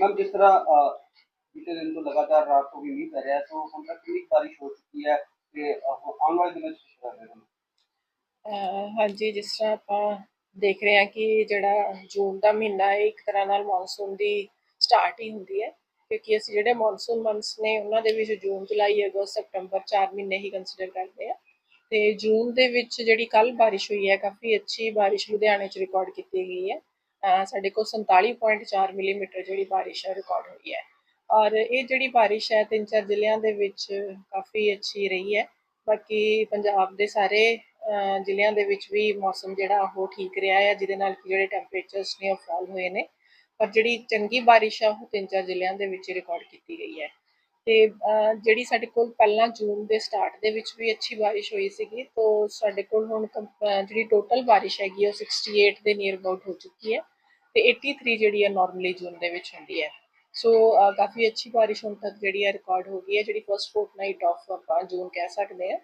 Ma'am ਜਿਸ ਤਰ੍ਹਾਂ ਬੀਤੇ ਦਿਨ ਤੋਂ ਲਗਾਤਾਰ ਰਾਤ ਤੋਂ ਵੀ ਮੀਂਹ ਪੈ ਰਿਹਾ ਹੈ ਸੋ ਹੁਣ ਤੱਕ ਕਿੰਨੀ ਬਾਰਿਸ਼ ਹੋ ਚੁੱਕੀ ਹੈ ਤੇ ਆਉਣ ਵਾਲੇ ਦਿਨਾਂ ਵਿੱਚ ਕੀ ਕਰ ਰਹੇ ਹੋ ਹਾਂਜੀ, ਜਿਸ ਤਰ੍ਹਾਂ ਆਪਾਂ ਦੇਖ ਰਹੇ ਹਾਂ ਕਿ ਜਿਹੜਾ ਜੂਨ ਦਾ ਮਹੀਨਾ ਹੈ, ਇੱਕ ਤਰ੍ਹਾਂ ਨਾਲ ਮੌਨਸੂਨ ਦੀ ਸਟਾਰਟ ਹੀ ਹੁੰਦੀ ਹੈ, ਕਿਉਂਕਿ ਅਸੀਂ ਜਿਹੜੇ ਮੌਨਸੂਨ ਮੰਥਸ ਨੇ, ਉਹਨਾਂ ਦੇ ਵਿੱਚ ਜੂਨ, ਜੁਲਾਈ, ਅਗਸਤ, ਸਤੰਬਰ 4 ਮਹੀਨੇ ਹੀ ਕੰਸੀਡਰ ਕਰਦੇ ਆ ਤੇ ਜੂਨ ਦੇ ਵਿੱਚ ਜਿਹੜੀ ਕੱਲ ਬਾਰਿਸ਼ ਹੋਈ ਹੈ, ਕਾਫੀ ਅੱਛੀ ਬਾਰਿਸ਼ ਲੁਧਿਆਣੇ 'ਚ ਰਿਕਾਰਡ ਕੀਤੀ ਗਈ ਹੈ। ਸਾਡੇ ਕੋਲ 47.4 ਮਿਲੀਮੀਟਰ ਜਿਹੜੀ ਬਾਰਿਸ਼ ਹੈ ਰਿਕਾਰਡ ਹੋਈ ਹੈ। ਔਰ ਇਹ ਜਿਹੜੀ ਬਾਰਿਸ਼ ਹੈ ਤਿੰਨ ਚਾਰ ਜ਼ਿਲ੍ਹਿਆਂ ਦੇ ਵਿੱਚ ਕਾਫੀ ਅੱਛੀ ਰਹੀ ਹੈ। ਬਾਕੀ ਪੰਜਾਬ ਦੇ ਸਾਰੇ ਜ਼ਿਲ੍ਹਿਆਂ ਦੇ ਵਿੱਚ ਵੀ ਮੌਸਮ ਜਿਹੜਾ ਉਹ ਠੀਕ ਰਿਹਾ ਹੈ, ਜਿਹਦੇ ਨਾਲ ਕਿ ਜਿਹੜੇ ਟੈਂਪਰੇਚਰਸ ਨੇ ਉਹ ਫਾਲ ਹੋਏ ਨੇ। ਪਰ ਜਿਹੜੀ ਚੰਗੀ ਬਾਰਿਸ਼ ਆ, ਉਹ ਤਿੰਨ ਚਾਰ ਜ਼ਿਲ੍ਹਿਆਂ ਦੇ ਵਿੱਚ ਰਿਕਾਰਡ ਕੀਤੀ ਗਈ ਹੈ। ਤੇ ਜਿਹੜੀ ਸਾਡੇ ਕੋਲ ਪਹਿਲਾਂ ਜੂਨ ਦੇ ਸਟਾਰਟ ਦੇ ਵਿੱਚ ਵੀ ਅੱਛੀ ਬਾਰਿਸ਼ ਹੋਈ ਸੀਗੀ, ਤੋਂ ਸਾਡੇ ਕੋਲ ਹੁਣ ਕੰਪ- ਜਿਹੜੀ ਟੋਟਲ ਬਾਰਿਸ਼ ਹੈਗੀ ਉਹ 68 ਦੇ ਨੀਅਰ ਅਬਾਊਟ ਹੋ ਚੁੱਕੀ ਹੈ। ਤੇ 83 ਜਿਹੜੀ ਹੈ ਨਾਰਮਲੀ ਜੂਨ ਦੇ ਵਿੱਚ ਹੁੰਦੀ ਹੈ। ਸੋ ਕਾਫੀ ਅੱਛੀ ਬਾਰਿਸ਼ ਹੁਣ ਤੱਕ ਜਿਹੜੀ ਹੈ ਰਿਕਾਰਡ ਹੋ ਗਈ ਹੈ, ਜਿਹੜੀ ਫਸਟ ਫੋਰਟਨਾਈਟ ਆਫ ਆਪਾਂ ਜੂਨ ਕਹਿ ਸਕਦੇ ਹਾਂ।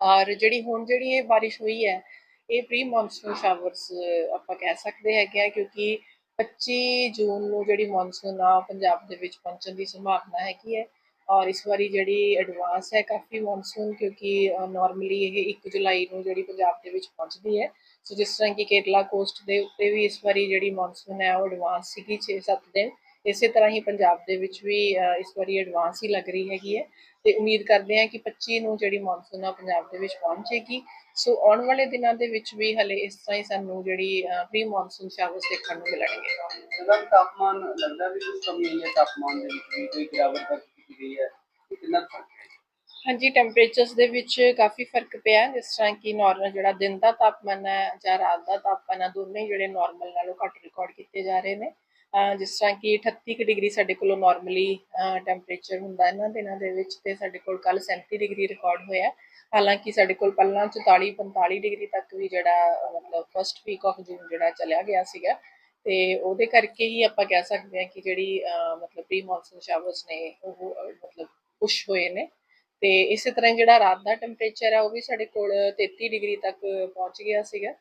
ਔਰ ਜਿਹੜੀ ਹੁਣ ਜਿਹੜੀ ਇਹ ਬਾਰਿਸ਼ ਹੋਈ ਹੈ, ਇਹ ਪ੍ਰੀ ਮੌਨਸੂਨ ਸ਼ਾਵਰਸ ਆਪਾਂ ਕਹਿ ਸਕਦੇ ਹੈਗੇ ਆ ਕਿਉਂਕਿ 25 ਜੂਨ ਨੂੰ ਜਿਹੜੀ ਮੌਨਸੂਨ ਆ ਪੰਜਾਬ ਦੇ ਵਿੱਚ ਪਹੁੰਚਣ ਦੀ ਸੰਭਾਵਨਾ ਹੈਗੀ ਹੈ। ਔਰ ਇਸ ਵਾਰੀ ਜਿਹੜੀ ਐਡਵਾਂਸ ਹੈ ਕਾਫੀ ਮੌਨਸੂਨ ਕਿਉਂਕਿ ਨਾਰਮਲੀ ਇਹ 1 ਜੁਲਾਈ ਨੂੰ ਜਿਹੜੀ ਪੰਜਾਬ ਦੇ ਵਿੱਚ ਪਹੁੰਚਦੀ ਹੈ। ਸੋ ਜਿਸ ਤਰ੍ਹਾਂ ਕਿ ਕੇਰਲਾ ਕੋਸਟ ਦੇ ਉੱਤੇ ਵੀ ਇਸ ਵਾਰੀ ਜਿਹੜੀ ਮੌਨਸੂਨ ਹੈ ਉਹ ਐਡਵਾਂਸ ਸੀਗੀ 6-7 ਦਿਨ। ਇਸੇ ਤਰ੍ਹਾਂ ਹੀ ਪੰਜਾਬ ਦੇ ਵਿੱਚ ਵੀ ਇਸ ਵਾਰੀ ਐਡਵਾਂਸ ਹੀ ਲੱਗ ਰਹੀ ਹੈਗੀ ਹੈ। ਤੇ ਉਮੀਦ ਕਰਦੇ ਹਾਂ ਕਿ 25 ਨੂੰ ਜਿਹੜੀ ਮੌਨਸੂਨ ਆ ਪੰਜਾਬ ਦੇ ਵਿੱਚ ਪਹੁੰਚੇਗੀ। ਸੋ ਆਉਣ ਵਾਲੇ ਦਿਨਾਂ ਦੇ ਵਿੱਚ ਵੀ ਹਲੇ ਇਸ ਤਰ੍ਹਾਂ ਹੀ ਸਾਨੂੰ ਜਿਹੜੀ ਪ੍ਰੀ ਮੌਨਸੂਨ ਸ਼ਾਵਰਸ ਦੇਖਣ ਨੂੰ ਮਿਲਣਗੇ। ਸਦਨ ਤਾਪਮਾਨ ਲੱਗਦਾ ਵੀ ਕੁਝ ਕਮੀ ਆਈ ਹੈ, ਤਾਪਮਾਨ ਦੇ ਵਿੱਚ ਵੀ ਕੋਈ ਗਿਰਾਵਟ ਦਰਜ ਕੀਤੀ ਗਈ ਹੈ ਤੇ ਕਿੰਨਾ ਫ਼ਰਕ ਹੈ ਹਾਂਜੀ ਟੈਂਪਰੇਚਰਸ ਦੇ ਵਿੱਚ ਕਾਫੀ ਫ਼ਰਕ ਪਿਆ ਜਿਸ ਤਰ੍ਹਾਂ ਕਿ ਨਾਰਮਲ ਜਿਹੜਾ ਦਿਨ ਦਾ ਤਾਪਮਾਨ ਹੈ ਜਾਂ ਰਾਤ ਦਾ ਤਾਪਮਾਨ ਹੈ, ਦੋਨੇ ਜਿਹੜੇ ਨਾਰਮਲ ਨਾਲੋਂ ਘੱਟ ਰਿਕਾਰਡ ਕੀਤੇ ਜਾ ਰਹੇ ਨੇ। ਜਿਸ ਤਰ੍ਹਾਂ ਕਿ 38 ਕੁ ਡਿਗਰੀ ਸਾਡੇ ਕੋਲ ਨਾਰਮਲੀ ਟੈਂਪਰੇਚਰ ਹੁੰਦਾ ਇਹਨਾਂ ਦਿਨਾਂ ਦੇ ਵਿੱਚ ਤੇ ਸਾਡੇ ਕੋਲ ਕੱਲ 37 ਡਿਗਰੀ ਰਿਕਾਰਡ ਹੋਇਆ ਹਾਲਾਂਕਿ ਸਾਡੇ ਕੋਲ ਪਹਿਲਾਂ 44 45 ਡਿਗਰੀ ਤੱਕ ਵੀ ਜਿਹੜਾ ਮਤਲਬ ਫਸਟ ਵੀਕ ਆਫ ਜੂਨ ਜਿਹੜਾ ਚੱਲਿਆ ਗਿਆ ਸੀਗਾ। ਤੇ ਉਹਦੇ ਕਰਕੇ ਹੀ ਆਪਾਂ ਕਹਿ ਸਕਦੇ ਹਾਂ ਕਿ ਜਿਹੜੀ ਮਤਲਬ ਪ੍ਰੀ ਮੌਨਸੂਨ ਸ਼ਾਵਰਸ ਨੇ ਉਹ ਮਤਲਬ ਪੁਸ਼ ਹੋਏ ਨੇ। ਤੇ ਇਸੇ ਤਰ੍ਹਾਂ ਜਿਹੜਾ ਰਾਤ ਦਾ ਟੈਂਪਰੇਚਰ ਹੈ ਉਹ ਵੀ ਸਾਡੇ ਕੋਲ 33 ਡਿਗਰੀ ਤੱਕ ਪਹੁੰਚ ਗਿਆ ਸੀਗਾ।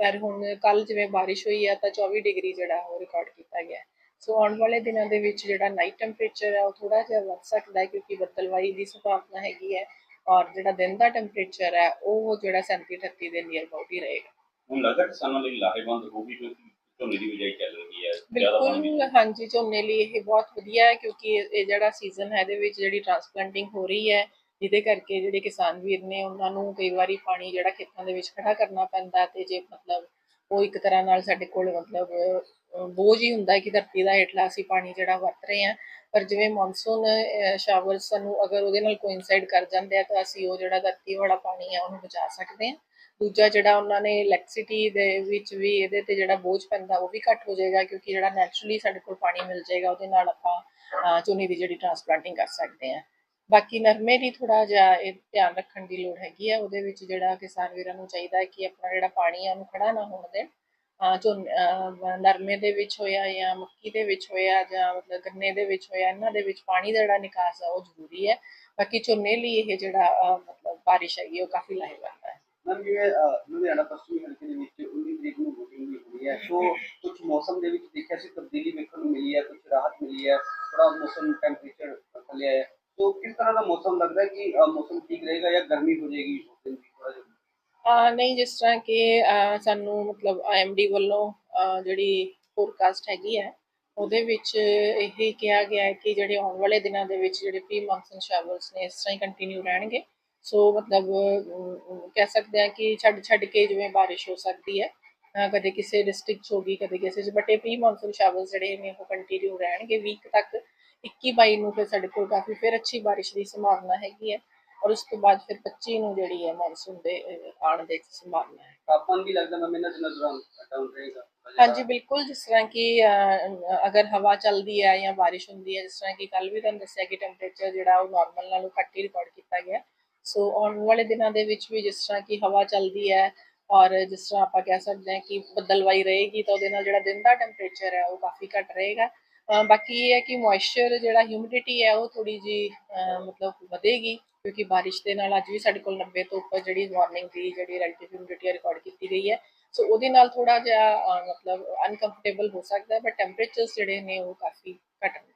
ਪਰ ਹੁਣ ਕੱਲ ਜਿਵੇਂ ਬਾਰਿਸ਼ ਹੋਈ ਹੈ ਤਾਂ 24 ਡਿਗਰੀ ਜਿਹੜਾ ਉਹ ਰਿਕਾਰਡ ਕੀਤਾ ਗਿਆ। ਸੋ ਆਉਣ ਵਾਲੇ ਦਿਨਾਂ ਦੇ ਵਿੱਚ ਜਿਹੜਾ ਨਾਈਟ ਟੈਂਪਰੇਚਰ ਹੈ ਉਹ ਥੋੜਾ ਜਿਹਾ ਵੱਧ ਸਕਦਾ ਹੈ, ਕਿਉਂਕਿ ਬੱਦਲਵਾਈ ਦੀ ਸੰਭਾਵਨਾ ਹੈਗੀ ਹੈ। ਔਰ ਜਿਹੜਾ ਦਿਨ ਦਾ ਟੈਂਪਰੇਚਰ ਹੈ ਉਹ ਜਿਹੜਾ 37 38 ਦੇ ਨੀਅਰ ਅਬਾਊਟ ਹੀ ਰਹੇਗਾ। ਹੁਣ ਲੱਗਦਾ ਕਿਸਾਨਾਂ ਲਈ ਲਾਹੇਵੰਦ ਹੋਊਗੀ, ਕਿਉਂਕਿ ਝੋਨੇ ਦੀ ਬਿਜਾਈ ਚੱਲ ਰਹੀ ਹੈ ਜ਼ਿਆਦਾ ਪਾਣੀ ਬਿਲਕੁਲ ਹਾਂਜੀ ਝੋਨੇ ਲਈ ਇਹ ਬਹੁਤ ਵਧੀਆ ਹੈ ਕਿਉਂਕਿ ਇਹ ਇਹ ਜਿਹੜਾ ਸੀਜ਼ਨ ਹੈ ਇਹਦੇ ਵਿੱਚ ਜਿਹੜੀ ਟ੍ਰਾਂਸਪਲਾਂਟਿੰਗ ਹੋ ਰਹੀ ਹੈ ਜਿਹਦੇ ਕਰਕੇ ਜਿਹੜੇ ਕਿਸਾਨ ਵੀਰ ਨੇ ਉਹਨਾਂ ਨੂੰ ਕਈ ਵਾਰੀ ਪਾਣੀ ਜਿਹੜਾ ਖੇਤਾਂ ਦੇ ਵਿੱਚ ਖੜਾ ਕਰਨਾ ਪੈਂਦਾ ਤੇ ਜੇ ਮਤਲਬ ਉਹ ਇੱਕ ਤਰ੍ਹਾਂ ਨਾਲ ਸਾਡੇ ਕੋਲ ਮਤਲਬ ਅਹ, ਬੋਝ ਹੀ ਹੁੰਦਾ ਹੈ ਕਿ ਧਰਤੀ ਦਾ ਹੇਠਲਾ ਅਸੀਂ ਪਾਣੀ ਜਿਹੜਾ ਵਰਤ ਰਹੇ ਹਾਂ। ਪਰ ਜਿਵੇਂ ਮੌਨਸੂਨ ਸ਼ਾਵਰ ਸਾਨੂੰ ਅਗਰ ਉਹਦੇ ਨਾਲ ਕੋਇਨਸਾਈਡ ਕਰ ਜਾਂਦੇ ਆ ਤਾਂ ਅਸੀਂ ਉਹ ਜਿਹੜਾ ਧਰਤੀ ਵਾਲਾ ਪਾਣੀ ਹੈ ਉਹਨੂੰ ਬਚਾ ਸਕਦੇ ਹਾਂ। ਦੂਜਾ ਜਿਹੜਾ ਉਹਨਾਂ ਨੇ ਇਲੈਕਟ੍ਰਿਸਿਟੀ ਦੇ ਵਿੱਚ ਵੀ ਇਹਦੇ ਤੇ ਜਿਹੜਾ ਬੋਝ ਪੈਂਦਾ ਉਹ ਵੀ ਘੱਟ ਹੋ ਜਾਏਗਾ ਕਿਉਂਕਿ ਜਿਹੜਾ ਨੈਚੁਰਲੀ ਸਾਡੇ ਕੋਲ ਪਾਣੀ ਮਿਲ ਜਾਏਗਾ ਉਹਦੇ ਨਾਲ ਆਪਾਂ ਅਹ, ਝੋਨੇ ਦੀ ਜਿਹੜੀ ਟ੍ਰਾਂਸਪਲਾਂਟਿੰਗ ਕਰ ਸਕਦੇ ਹਾਂ। ਬਾਕੀ ਨਰਮੇ ਦੀ ਥੋੜਾ ਜਿਹਾ ਇਹ ਧਿਆਨ ਰੱਖਣ ਦੀ ਲੋੜ ਹੈਗੀ ਹੈ ਉਹਦੇ ਵਿੱਚ ਜਿਹੜਾ ਕਿਸਾਨ ਵੀਰਾਂ ਨੂੰ ਚਾਹੀਦਾ ਹੈ ਕਿ ਆਪਣਾ ਜਿਹੜਾ ਪਾਣੀ ਆ ਉਹਨੂੰ ਖੜਾ ਨਾ ਹੋਣ ਦੇਣ। ਅਹ ਝੋਨੇ ਨਰਮੇ ਦੇ ਵਿੱਚ ਹੋਇਆ ਜਾਂ ਮੱਕੀ ਦੇ ਵਿੱਚ ਹੋਇਆ ਜਾਂ ਮਤਲਬ ਗੰਨੇ ਦੇ ਵਿੱਚ ਹੋਇਆ ਇਹਨਾਂ ਦੇ ਵਿੱਚ ਪਾਣੀ ਦਾ ਜਿਹੜਾ ਨਿਕਾਸ ਆ ਉਹ ਜ਼ਰੂਰੀ ਹੈ। ਬਾਕੀ ਝੋਨੇ ਲਈ ਇਹ ਜਿਹੜਾ ਮਤਲਬ ਬਾਰਿਸ਼ ਹੈਗੀ ਉਹ ਕਾਫੀ ਲਾਹੇਵੰਦ ਹੈ। ਮੈਮ, ਜਿਵੇਂ ਲੁਧਿਆਣਾ ਪੱਛਮੀ ਹਲਕੇ ਦੇ ਵਿੱਚ 19 ਤਰੀਕ ਨੂੰ VOTING ਵੀ ਹੋਈ ਹੈ। ਸੋ ਕੁਝ ਮੌਸਮ ਦੇ ਵਿੱਚ ਦੇਖਿਆ ਸੀ, ਤਬਦੀਲੀ ਵੇਖਣ ਨੂੰ ਮਿਲੀ ਹੈ ਕੁਝ ਰਾਹਤ ਮਿਲੀ ਹੈ ਥੋੜਾ ਮੌਸਮ ਟੈਂਪਰੇਚਰ ਥੱਲੇ ਆਇਆ। ਸੋ ਕਿਸ ਤਰ੍ਹਾਂ ਦਾ ਮੌਸਮ ਲੱਗਦਾ ਹੈ ਕਿ ਮੌਸਮ ਠੀਕ ਰਹੇਗਾ ਜਾਂ ਗਰਮੀ ਹੋ ਜਾਏਗੀ ਉਸ ਦਿਨ ਦੀ ਥੋੜਾ ਜਿਹਾ? ਅਹ, ਨਹੀਂ, ਜਿਸ ਤਰ੍ਹਾਂ ਕਿ ਸਾਨੂੰ ਮਤਲਬ ਆਈਐਮਡੀ ਵੱਲੋਂ ਜਿਹੜੀ ਫੋਰਕਾਸਟ ਹੈਗੀ ਹੈ, ਉਹਦੇ ਵਿੱਚ ਇਹ ਕਿਹਾ ਗਿਆ ਹੈ ਕਿ ਜਿਹੜੇ ਆਉਣ ਵਾਲੇ ਦਿਨਾਂ ਦੇ ਵਿੱਚ ਜਿਹੜੇ ਪ੍ਰੀ ਮੌਨਸੂਨ ਸ਼ਾਵਰਸ ਨੇ, ਇਸ ਤਰ੍ਹਾਂ ਹੀ ਕੰਟੀਨਿਊ ਰਹਿਣਗੇ। ਸੋ ਮਤਲਬ ਕਹਿ ਸਕਦੇ ਹਾਂ ਕਿ ਛੱਡ ਛੱਡ ਕੇ ਜਿਵੇਂ ਬਾਰਿਸ਼ ਹੋ ਸਕਦੀ ਹੈ ਕਦੇ ਕਿਸੇ ਡਿਸਟ੍ਰਿਕਟ 'ਚ ਹੋਗੀ ਕਦੇ ਕਿਸੇ ਬਟ ਇਹ ਪ੍ਰੀ ਮੌਨਸੂਨ ਸ਼ਾਵਰਸ ਜਿਹੜੇ ਨੇ ਉਹ ਕੰਟੀਨਿਊ ਰਹਿਣਗੇ ਵੀਕ ਤੱਕ 21 22 ਨੂੰ ਫਿਰ ਸਾਡੇ ਕੋਲ ਕਾਫੀ ਫਿਰ ਅੱਛੀ ਬਾਰਿਸ਼ ਦੀ ਸੰਭਾਵਨਾ ਹੈਗੀ ਹੈ ਔਰ ਉਸ ਤੋਂ ਬਾਅਦ ਫਿਰ 25 ਨੂੰ ਜਿਹੜੀ ਹੈ ਮੌਨਸੂਨ ਦੇ ਆਉਣ ਦੀ ਸੰਭਾਵਨਾ ਹੈ। ਤਾਪਮਾਨ ਵੀ ਲੱਗਦਾ ਮੈਂ ਇਹਨਾਂ ਦਿਨਾਂ ਦੌਰਾਨ ਡਾਊਨ ਰਹੇਗਾ। ਹਾਂਜੀ ਬਿਲਕੁਲ ਜਿਸ ਤਰ੍ਹਾਂ ਕਿ ਅਗਰ ਹਵਾ ਚੱਲਦੀ ਹੈ ਜਾਂ ਬਾਰਿਸ਼ ਹੁੰਦੀ ਹੈ ਜਿਸ ਤਰ੍ਹਾਂ ਕਿ ਕੱਲ ਵੀ ਤੁਹਾਨੂੰ ਦੱਸਿਆ ਕਿ ਟੈਂਪਰੇਚਰ ਜਿਹੜਾ ਉਹ ਨਾਰਮਲ ਨਾਲੋਂ ਘੱਟ ਹੀ ਰਿਕਾਰਡ ਕੀਤਾ ਗਿਆ ਸੋ ਆਉਣ ਵਾਲੇ ਦਿਨਾਂ ਦੇ ਵਿੱਚ ਵੀ ਜਿਸ ਤਰ੍ਹਾਂ ਕਿ ਹਵਾ ਚੱਲਦੀ ਹੈ ਔਰ ਜਿਸ ਤਰ੍ਹਾਂ ਆਪਾਂ ਕਹਿ ਸਕਦੇ ਹਾਂ ਕਿ ਬੱਦਲਵਾਈ ਰਹੇਗੀ, ਤਾਂ ਉਹਦੇ ਨਾਲ ਜਿਹੜਾ ਦਿਨ ਦਾ ਟੈਂਪਰੇਚਰ ਹੈ ਉਹ ਕਾਫੀ ਘੱਟ ਰਹੇਗਾ। ਬਾਕੀ ਇਹ ਹੈ ਕਿ ਮੋਇਸਚਰ ਜਿਹੜਾ ਹਿਊਮਿਡਿਟੀ ਹੈ ਉਹ ਥੋੜੀ ਜੀ ਮਤਲਬ ਵਧੇਗੀ ਕਿਉਂਕਿ ਬਾਰਿਸ਼ ਦੇ ਨਾਲ ਅੱਜ ਵੀ ਸਾਡੇ ਕੋਲ 90 ਤੋਂ ਉੱਪਰ ਜਿਹੜੀ ਵਾਰਨਿੰਗ ਦੀ ਜਿਹੜੀ ਰਿਲੇਟਿਵ ਹਿਊਮਿਡਿਟੀ ਰਿਕਾਰਡ ਕੀਤੀ ਗਈ ਹੈ। ਸੋ ਉਹਦੇ ਨਾਲ ਥੋੜਾ ਜਿਹਾ ਮਤਲਬ ਅਨਕੰਫਰਟੇਬਲ ਹੋ ਸਕਦਾ ਹੈ ਬਟ ਟੈਂਪਰੇਚਰਸ ਜਿਹੜੇ ਨੇ ਉਹ ਕਾਫੀ ਘਟ ਨੇ